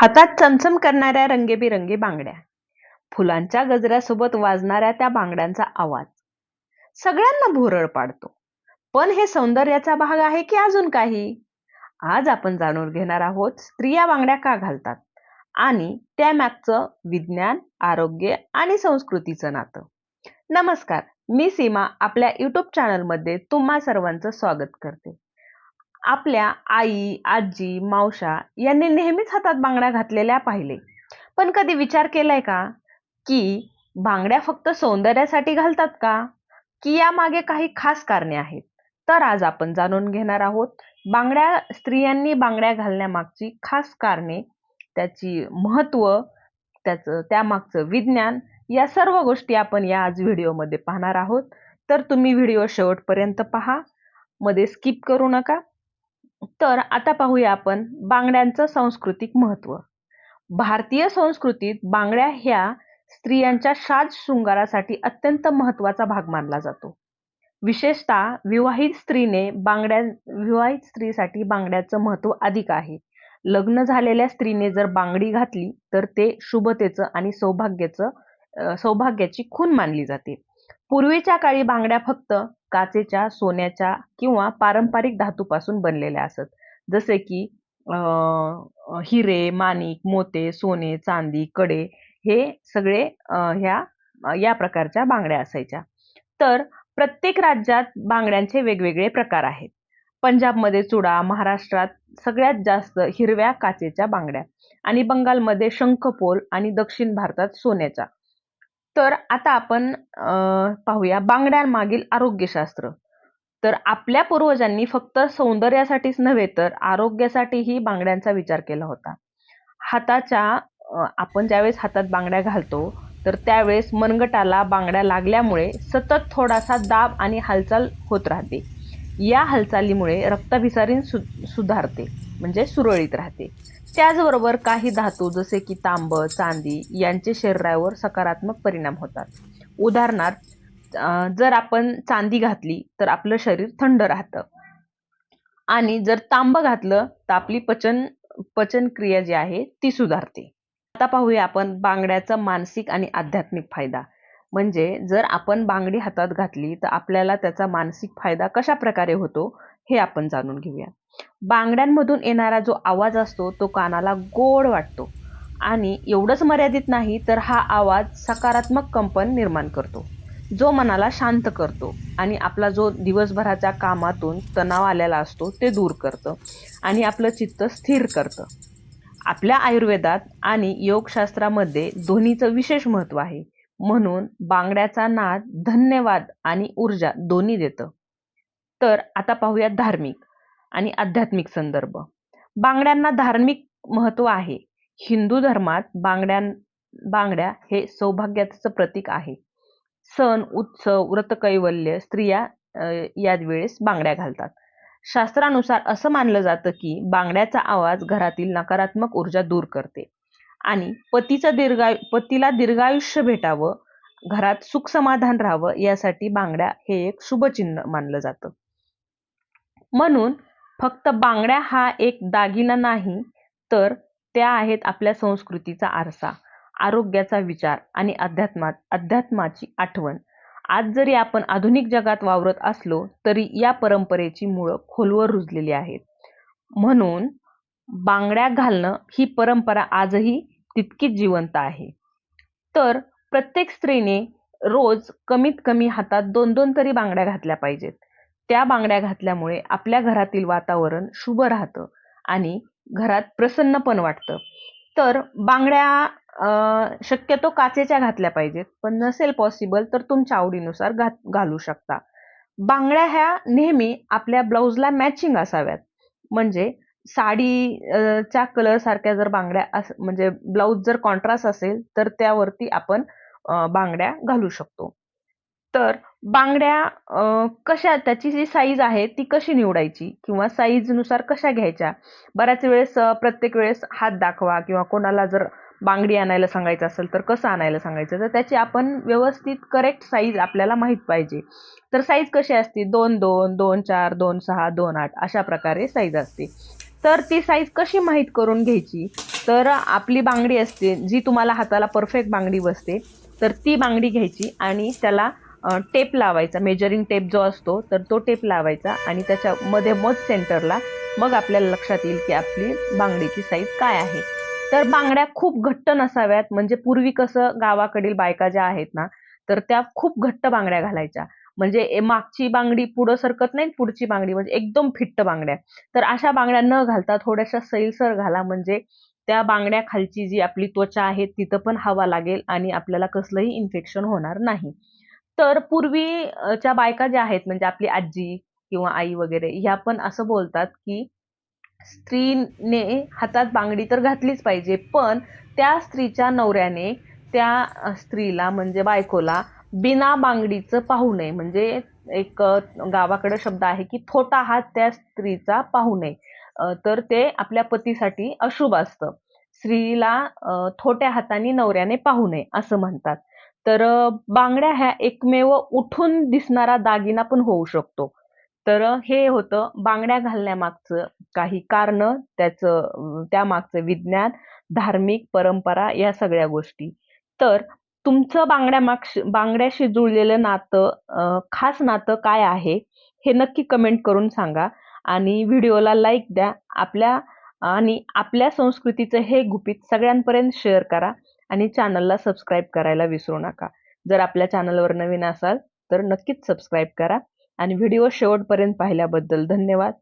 हातात चमचम करणाऱ्या रंगीबेरंगी बांगड्या. फुलांच्या गजऱ्यासोबत वाजणाऱ्या त्या बांगड्यांचा आवाज. सगळ्यांना भुरळ पाडतो. पण हे सौंदर्याचा भाग आहे की अजून काही? आज आपण जाणून घेणार आहोत स्त्रिया बांगड्या का घालतात? आणि त्यामागचं विज्ञान आरोग्य आणि संस्कृतीचं नातं. नमस्कार मी सीमा आपल्या युट्यूब चॅनलमध्ये तुम्हा सर्वांचं स्वागत करते. आपल्या आई आजी मावशा यांनी नेहमीच हातात बांगड्या घातलेल्या पाहिले. पण कधी विचार केलाय का? की बांगड्या फक्त सौंदर्यासाठी घालतात का? की यामागे काही खास कारणे आहेत? तर आज आपण जाणून घेणार आहोत बांगड्या स्त्रियांनी बांगड्या घालण्यामागची खास कारणे त्याची महत्त्व त्याचं त्यामागचं विज्ञान या सर्व गोष्टी आपण या आज व्हिडिओमध्ये पाहणार आहोत. तर तुम्ही व्हिडिओ शेवटपर्यंत पहा. मध्ये स्किप करू नका. तर आता पाहूया आपण बांगड्यांचं सांस्कृतिक महत्त्व भारतीय संस्कृतीत बांगड्या ह्या स्त्रियांच्या साज शृंगारासाठी अत्यंत महत्त्वाचा भाग मानला जातो. विशेषतः विवाहित स्त्रीने बांगड्या विवाहित स्त्रीसाठी बांगड्याचं महत्त्व अधिक आहे. लग्न झालेल्या स्त्रीने जर बांगडी घातली तर ते शुभतेचं आणि सौभाग्याचं सौभाग्याची खून मानली जाते. पूर्वीच्या काळी बांगड्या फक्त काचेच्या सोन्याच्या किंवा पारंपरिक धातूपासून बनलेल्या असत. जसे की हिरे माणिक मोते सोने चांदी कडे हे सगळे ह्या या प्रकारच्या बांगड्या असायच्या. तर प्रत्येक राज्यात बांगड्यांचे वेगवेगळे प्रकार आहेत. पंजाबमध्ये चुडा महाराष्ट्रात सगळ्यात जास्त हिरव्या काचेच्या बांगड्या आणि बंगालमध्ये शंखपोल आणि दक्षिण भारतात सोन्याच्या. तर आता आपण पाहूया बांगड्यांमागील आरोग्यशास्त्र. तर आपल्या पूर्वजांनी फक्त सौंदर्यासाठीच नव्हे तर आरोग्यासाठीही बांगड्यांचा विचार केला होता. हाताच्या आपण ज्यावेळेस हातात बांगड्या घालतो तर त्यावेळेस मनगटाला बांगड्या लागल्यामुळे सतत थोडासा दाब आणि हालचाल होत राहते. या हालचालीमुळे रक्ताभिसारीण सु सुधारते म्हणजे सुरळीत राहते. त्याचबरोबर काही धातू जसे की तांब चांदी यांचे शरीरावर सकारात्मक परिणाम होतात. उदाहरणार्थ जर आपण चांदी घातली तर आपलं शरीर थंड राहतं. आणि जर तांब घातलं तर आपली पचन पचनक्रिया जी आहे ती सुधारते. आता पाहूया आपण बांगड्याचा मानसिक आणि आध्यात्मिक फायदा. म्हणजे जर आपण बांगडी हातात घातली तर आपल्याला त्याचा मानसिक फायदा कशा प्रकारे होतो हे आपण जाणून घेऊया. बांगड्यांमधून येणारा जो आवाज असतो तो कानाला गोड वाटतो. आणि एवढंच मर्यादित नाही तर हा आवाज सकारात्मक कंपन निर्माण करतो जो मनाला शांत करतो आणि आपला जो दिवसभराच्या कामातून तणाव आलेला असतो ते दूर करतं आणि आपलं चित्त स्थिर करतं. आपल्या आयुर्वेदात आणि योगशास्त्रामध्ये दोन्हीचं विशेष महत्त्व आहे. म्हणून बांगड्याचा नाद धन्यवाद आणि ऊर्जा दोन्ही देतं. तर आता पाहूया धार्मिक. आणि आध्यात्मिक संदर्भ. बांगड्यांना धार्मिक महत्त्व आहे. हिंदू धर्मात बांगड्यां बांगड्या हे सौभाग्याचं प्रतीक आहे. सण उत्सव व्रतकैवल्य स्त्रिया यावेळेस या वेळेस बांगड्या घालतात. शास्त्रानुसार असं मानलं जातं की बांगड्याचा आवाज घरातील नकारात्मक ऊर्जा दूर करते आणि पतीचं दीर्घायु पतीला दीर्घायुष्य भेटावं घरात सुख समाधान राहावं यासाठी बांगड्या हे एक शुभचिन्ह मानलं जातं. म्हणून फक्त बांगड्या हा एक दागिना नाही तर त्या आहेत आपल्या संस्कृतीचा आरसा आरोग्याचा विचार आणि अध्यात्मात अध्यात्माची आठवण. आज जरी आपण आधुनिक जगात वावरत असलो तरी या परंपरेची मुळं खोलवर रुजलेली आहेत. म्हणून बांगड्या घालणं ही परंपरा आजही तितकीच जिवंत आहे. तर प्रत्येक स्त्रीने रोज कमीत कमी हातात दोन दोन तरी बांगड्या घातल्या पाहिजेत. त्या बांगड्या घातल्यामुळे आपल्या घरातील वातावरण शुभ राहतं आणि घरात प्रसन्न पण वाटतं. तर बांगड्या शक्यतो काचेच्या घातल्या पाहिजेत पण नसेल पॉसिबल तर तुमच्या आवडीनुसार घात घालू शकता. बांगड्या ह्या नेहमी आपल्या ब्लाऊजला मॅचिंग असाव्यात. म्हणजे साडी कलरसारख्या च्या कलर सारख्या जर बांगड्या अस म्हणजे ब्लाऊज जर कॉन्ट्रास्ट असेल तर त्यावरती आपण बांगड्या घालू शकतो. तर बांगड्या कशा त्याची जी साईज आहे ती कशी निवडायची? किंवा साईजनुसार कशा घ्यायच्या? बऱ्याच वेळेस प्रत्येक वेळेस हात दाखवा किंवा कोणाला जर बांगडी आणायला सांगायचं असेल तर कसं आणायला सांगायचं? तर त्याची आपण व्यवस्थित करेक्ट साईज आपल्याला माहीत पाहिजे. तर साईज कशी असते? दोन दोन दोन चार दोन सहा दोन आठ अशा प्रकारे साईज असते. तर ती साईज कशी माहीत करून घ्यायची? तर आपली बांगडी असते जी तुम्हाला हाताला परफेक्ट बांगडी बसते तर ती बांगडी घ्यायची आणि त्याला टेप लावायचा. मेजरिंग टेप जो असतो तर तो टेप लावायचा आणि त्याच्यामध्ये मध सेंटरला मग आपल्याला लक्षात येईल की आपली बांगडीची साईज काय आहे. तर बांगड्या खूप घट्ट नसाव्यात. म्हणजे पूर्वी कसं गावाकडील बायका ज्या आहेत ना तर त्या खूप घट्ट बांगड्या घालायच्या. म्हणजे मागची बांगडी पुढं सरकत नाही पुढची बांगडी म्हणजे एकदम फिट्ट बांगड्या. तर अशा बांगड्या न घालता थोड्याशा सैलसर घाला. म्हणजे त्या बांगड्या खालची जी आपली त्वचा आहे तिथं पण हवा लागेल आणि आपल्याला कसलंही इन्फेक्शन होणार नाही. तर पूर्वीच्या बायका ज्या आहेत म्हणजे आपली आजी किंवा आई वगैरे ह्या पण असं बोलतात की स्त्रीने हातात बांगडी तर घातलीच पाहिजे पण त्या स्त्रीच्या नवऱ्याने त्या स्त्रीला म्हणजे बायकोला बिना बांगडीचं पाहू नये. म्हणजे एक गावाकडे शब्द आहे की थोटा हात त्या स्त्रीचा पाहू नये. तर ते आपल्या पतीसाठी अशुभ असतं. स्त्रीला थोट्या हाताने नवऱ्याने पाहू नये असं म्हणतात. तर बांगड्या ह्या एकमेव उठून दिसणारा दागिना पण होऊ शकतो. तर हे होतं बांगड्या घालण्यामागचं काही कारण त्याचं त्यामागचं विज्ञान धार्मिक परंपरा या सगळ्या गोष्टी. तर तुमचं बांगड्या मागशी बांगड्याशी जुळलेलं नातं खास नातं काय आहे हे नक्की कमेंट करून सांगा आणि व्हिडिओला लाईक द्या. आपल्या आणि आपल्या संस्कृतीचं हे गुपित सगळ्यांपर्यंत शेअर करा. आणि चॅनलला सबस्क्राईब करायला विसरू नका. जर आपल्या चॅनलवर नवीन असाल तर नक्कीच सबस्क्राईब करा. आणि व्हिडिओ शेवटपर्यंत पाहिल्याबद्दल धन्यवाद.